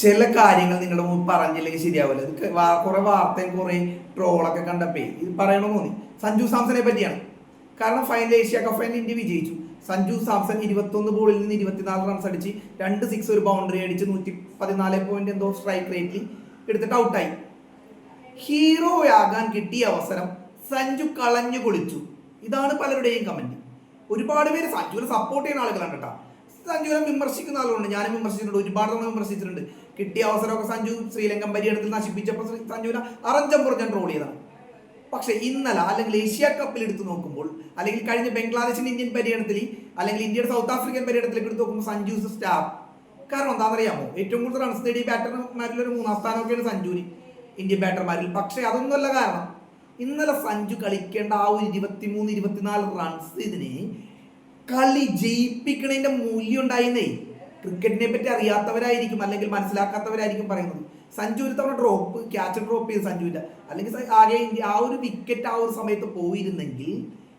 ചില കാര്യങ്ങൾ നിങ്ങളുടെ മുമ്പ് പറഞ്ഞില്ലെങ്കിൽ ശരിയാവില്ല. ഇത് കുറെ വാർത്തയും കുറെ ട്രോളൊക്കെ കണ്ടപ്പേ ഇത് പറയണമെന്ന് തോന്നി സഞ്ജു സാംസനെ പറ്റിയാണ്. കാരണം final Asia cup final India വിജയിച്ചു. സഞ്ജു സാംസൺ ഇരുപത്തൊന്ന് ബോളിൽ നിന്ന് ഇരുപത്തിനാല് റൺസ് അടിച്ച് രണ്ട് സിക്സ് ഒരു ബൗണ്ടറി അടിച്ച് നൂറ്റി പതിനാല് പോയിന്റ് എന്തോ സ്ട്രൈക്ക് റേറ്റിൽ എടുത്തിട്ട് ഔട്ടായി ഹീറോയാകാൻ കിട്ടിയ അവസരം സഞ്ജു കളഞ്ഞു കുളിച്ചു. ഇതാണ് പലരുടെയും കമന്റ് ഒരുപാട് പേര് സഞ്ജുവിനെ സപ്പോർട്ട് ചെയ്യുന്ന ആളുകളാണ് കേട്ടോ. സഞ്ജുവിനെ വിമർശിക്കുന്ന ആളുകളുണ്ട്. ഞാനും വിമർശിച്ചിട്ടുണ്ട്. ഒരുപാട് തവണ വിമർശിച്ചിട്ടുണ്ട്. കിട്ടിയ അവസരമൊക്കെ സഞ്ജു ശ്രീലങ്കൻ പര്യടനത്തിൽ നശിപ്പിച്ചപ്പോൾ സഞ്ജുവിനെ അറഞ്ചം പുറഞ്ഞാൻ ട്രോൾ ചെയ്തതാണ്. പക്ഷേ ഇന്നലെ അല്ലെങ്കിൽ ഏഷ്യ കപ്പിൽ എടുത്തു നോക്കുമ്പോൾ അല്ലെങ്കിൽ കഴിഞ്ഞ ബംഗ്ലാദേശിന്റെ ഇന്ത്യൻ പര്യടനത്തിൽ അല്ലെങ്കിൽ ഇന്ത്യയുടെ സൗത്ത് ആഫ്രിക്കൻ പര്യടനത്തിലേക്ക് എടുത്ത് നോക്കുമ്പോൾ സഞ്ജു സ്റ്റാഫ് കാരണം എന്താണെന്നറിയാമോ? ഏറ്റവും കൂടുതൽ റൺസ് നേടിയ ബാറ്റർമാരിൽ ഒരു മൂന്നാം സ്ഥാനമൊക്കെയാണ് സഞ്ജുവിന് ഇന്ത്യൻ ബാറ്റർമാരിൽ പക്ഷേ അതൊന്നുമല്ല കാരണം ഇന്നലെ സഞ്ജു കളിക്കേണ്ട ആ ഒരു ഇരുപത്തിമൂന്ന് ഇരുപത്തിനാല് റൺസ് ഇതിന് കളി ജയിപ്പിക്കണതിന്റെ മൂല്യം ഉണ്ടായിരുന്നേ ക്രിക്കറ്റിനെ പറ്റി അറിയാത്തവരായിരിക്കും അല്ലെങ്കിൽ മനസ്സിലാക്കാത്തവരായിരിക്കും പറയുന്നത്. സഞ്ജു ഒരു തവണ ഡ്രോപ്പ് ക്യാച്ച് ഡ്രോപ്പ് ചെയ്ത് സഞ്ജുവിന്റെ അല്ലെങ്കിൽ ആകെ ഇന്ത്യ ആ ഒരു വിക്കറ്റ് ആ ഒരു സമയത്ത് പോയിരുന്നെങ്കിൽ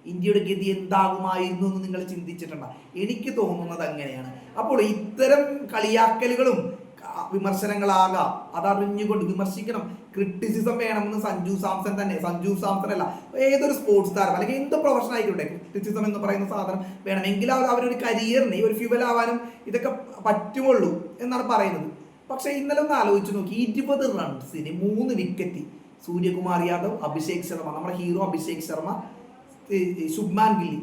ഇന്ത്യയുടെ ഗതി എന്താകുമായിരുന്നു എന്ന് നിങ്ങൾ ചിന്തിച്ചിട്ടുണ്ടോ? എനിക്ക് തോന്നുന്നത് അങ്ങനെയാണ്. അപ്പോൾ ഇത്തരം കളിയാക്കലുകളും വിമർശനങ്ങളാകാം. അതറിഞ്ഞുകൊണ്ട് വിമർശിക്കണം. ക്രിറ്റിസിസം വേണമെന്ന് സഞ്ജു സാംസൺ തന്നെ. സഞ്ജു സാംസൺ അല്ല ഏതൊരു സ്പോർട്സ് താരം അല്ലെങ്കിൽ എന്ത് പ്രൊഫഷൻ ആയിക്കോട്ടെ ക്രിറ്റിസിസം എന്ന് പറയുന്ന സാധനം വേണമെങ്കിൽ അവർ അവരൊരു കരിയറിന് ഒരു ഫ്യൂവൽ ആവാനും ഇതൊക്കെ പറ്റുമുള്ളൂ എന്നാണ് പറയുന്നത്. പക്ഷേ ഇന്നലെ ഒന്ന് ആലോചിച്ച് നോക്കി. ഇരുപത് റൺസിന് മൂന്ന് വിക്കറ്റ് സൂര്യകുമാർ യാദവ് അഭിഷേക് ശർമ്മ നമ്മുടെ ഹീറോ അഭിഷേക് ശർമ്മ ശുഭ്മാൻ ഗില്ലി.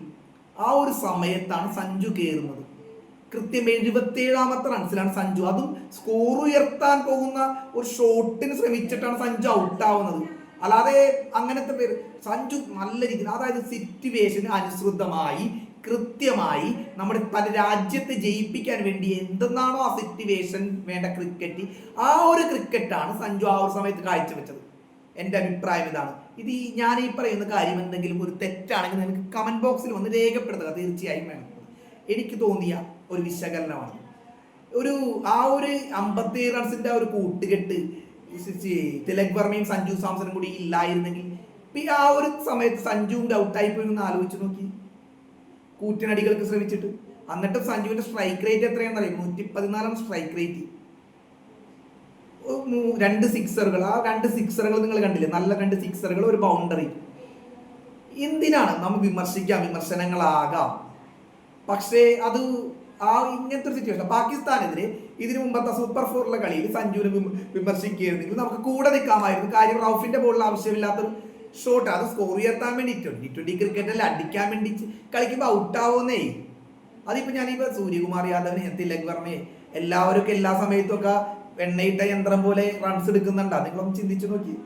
ആ ഒരു സമയത്താണ് സഞ്ജു കയറുന്നത് കൃത്യം എഴുപത്തേഴാമത്തെ റൺസിലാണ് സഞ്ജു. അതും സ്കോർ ഉയർത്താൻ പോകുന്ന ഒരു ഷോട്ടിന് ശ്രമിച്ചിട്ടാണ് സഞ്ജു ഔട്ട് ആവുന്നത്. അല്ലാതെ അങ്ങനത്തെ പേര് സഞ്ജു നല്ല രീതിയിൽ അതായത് സിറ്റുവേഷന് അനുസൃതമായി കൃത്യമായി നമ്മുടെ പല രാജ്യത്തെ ജയിപ്പിക്കാൻ വേണ്ടി എന്തെന്നാണോ ആ സിറ്റുവേഷൻ വേണ്ട ക്രിക്കറ്റ് ആ ഒരു ക്രിക്കറ്റാണ് സഞ്ജു ആ ഒരു സമയത്ത് കാഴ്ചവെച്ചത്. എന്റെ അഭിപ്രായം ഇതാണ്. ഇത് ഈ ഞാൻ ഈ പറയുന്ന കാര്യം എന്തെങ്കിലും ഒരു തെറ്റാണെങ്കിൽ നിങ്ങൾക്ക് കമന്റ് ബോക്സിൽ വന്ന് രേഖപ്പെടുത്തുക. തീർച്ചയായും വേണം. എനിക്ക് തോന്നിയ ഒരു വിശകലനമാണ്. ഒരു ആ ഒരു അമ്പത്തി റൺസിന്റെ ഒരു കൂട്ടുകെട്ട് തിലക് വർമ്മയും സഞ്ജു സാംസണും കൂടി ഇല്ലായിരുന്നെങ്കിൽ ആ ഒരു സമയത്ത് സഞ്ജുവും ഡൗട്ടായി പോയി ഒന്ന് ആലോചിച്ച് നോക്കി. കൂറ്റനടികൾക്ക് ശ്രമിച്ചിട്ട്. എന്നിട്ട് സഞ്ജുവിന്റെ സ്ട്രൈക്ക് റേറ്റ് എത്രയാണെന്ന് അറിയാം? നൂറ്റി പതിനാലാണ് സ്ട്രൈക്ക് റേറ്റ് രണ്ട് സിക്സറുകൾ ആ രണ്ട് സിക്സറുകൾ നിങ്ങൾ കണ്ടില്ലേ? നല്ല രണ്ട് സിക്സറുകൾ ഒരു ബൗണ്ടറി എന്തിനാണ്? നമ്മൾ വിമർശിക്കാം വിമർശനങ്ങളാകാം. പക്ഷേ അത് ആ ഇങ്ങനത്തെ ഒരു സിറ്റുവേഷൻ പാകിസ്ഥാനെതിരെ ഇതിനു മുമ്പത്തെ സൂപ്പർ ഫോറിലെ കളിയിൽ സഞ്ജുവിനെ വിമ- വിമർശിക്കുകയായിരുന്നെങ്കിൽ നമുക്ക് കൂടെ നിൽക്കാമായിരുന്നു. കാര്യം റൌഫിന്റെ ബോളിൽ ആവശ്യമില്ലാത്തൊരു ഷോട്ട് അത് സ്കോർ ഉയർത്താൻ വേണ്ടി ട്വന്റി ട്വന്റി ക്രിക്കറ്റിൽ അടിക്കാൻ വേണ്ടി കളിക്കുമ്പോൾ ഔട്ടാവുന്നേ അതിപ്പോ ഞാനിപ്പോൾ സൂര്യകുമാർ യാദവിനെ തിലക് വർമ്മയെ എല്ലാവരും എല്ലാ സമയത്തും ഒക്കെ എണ്ണയിട്ട യന്ത്രം പോലെ റൺസ് എടുക്കുന്നുണ്ടാ. നിങ്ങളൊന്ന് ചിന്തിച്ചു നോക്കി.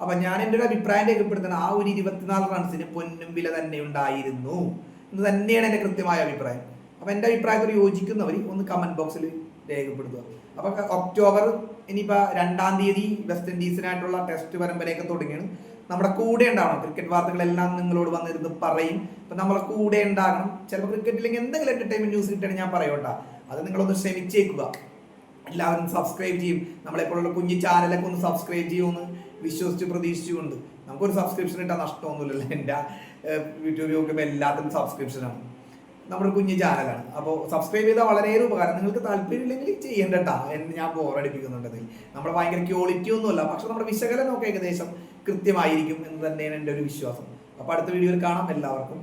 അപ്പൊ ഞാൻ എന്റെ ഒരു അഭിപ്രായം രേഖപ്പെടുത്തുന്ന ആ ഒരു ഇരുപത്തിനാല് റൺസിന് പൊന്നും വില തന്നെ ഉണ്ടായിരുന്നു. എന്ന് തന്നെയാണ് എന്റെ കൃത്യമായ അഭിപ്രായം. അപ്പൊ എന്റെ അഭിപ്രായത്തോട് യോജിക്കുന്നവർ ഒന്ന് കമന്റ് ബോക്സിൽ രേഖപ്പെടുത്തുക. അപ്പൊ ക- ഒക്ടോബർ ഇനിയിപ്പോ രണ്ടാം തീയതി വെസ്റ്റ് ഇൻഡീസിനായിട്ടുള്ള ടെസ്റ്റ് പരമ്പരയൊക്കെ തുടങ്ങിയാണ്. നമ്മുടെ കൂടെ ഉണ്ടാവണം. ക്രിക്കറ്റ് വാർത്തകളെല്ലാം നിങ്ങളോട് വന്നിരുന്ന് പറയും. അപ്പൊ നമ്മളെ കൂടെ ഉണ്ടാകണം. ചിലപ്പോൾ ക്രിക്കറ്റിലേക്ക് എന്തെങ്കിലും എന്റർടൈൻമെന്റ് ന്യൂസ് കിട്ടണേ ഞാൻ പറയോട്ടാ. അത് നിങ്ങളൊന്ന് ക്ഷമിച്ചേക്കുക. എല്ലാവരും സബ്സ്ക്രൈബ് ചെയ്യും. നമ്മളെപ്പോഴുള്ള കുഞ്ഞു ചാനലൊക്കെ ഒന്ന് സബ്സ്ക്രൈബ് ചെയ്യുമെന്ന് വിശ്വസിച്ച് പ്രതീക്ഷിച്ചുകൊണ്ട്. നമുക്കൊരു സബ്സ്ക്രിപ്ഷൻ ഇട്ടാൽ നഷ്ടമൊന്നുമില്ലല്ലോ എന്റെ യൂട്യൂബ് നോക്കുമ്പോൾ എല്ലാത്തിനും സബ്സ്ക്രിപ്ഷനാണ് നമ്മുടെ കുഞ്ഞു ചാനലാണ് അപ്പോൾ സബ്സ്ക്രൈബ് ചെയ്താൽ വളരെയേറെ ഉപകാരം. നിങ്ങൾക്ക് താല്പര്യമില്ലെങ്കിൽ ചെയ്യേണ്ടട്ടാ. എന്ന് ഞാൻ ബോറടിപ്പിക്കുന്നുണ്ടെങ്കിൽ നമ്മൾ ഭയങ്കര ക്വാളിറ്റി ഒന്നുമല്ല. പക്ഷെ നമ്മുടെ വിശകലനമൊക്കെ ഏകദേശം കൃത്യമായിരിക്കും എന്ന് തന്നെയാണ് എന്റെ ഒരു വിശ്വാസം. അപ്പോൾ അടുത്ത വീഡിയോയിൽ കാണാം. എല്ലാവർക്കും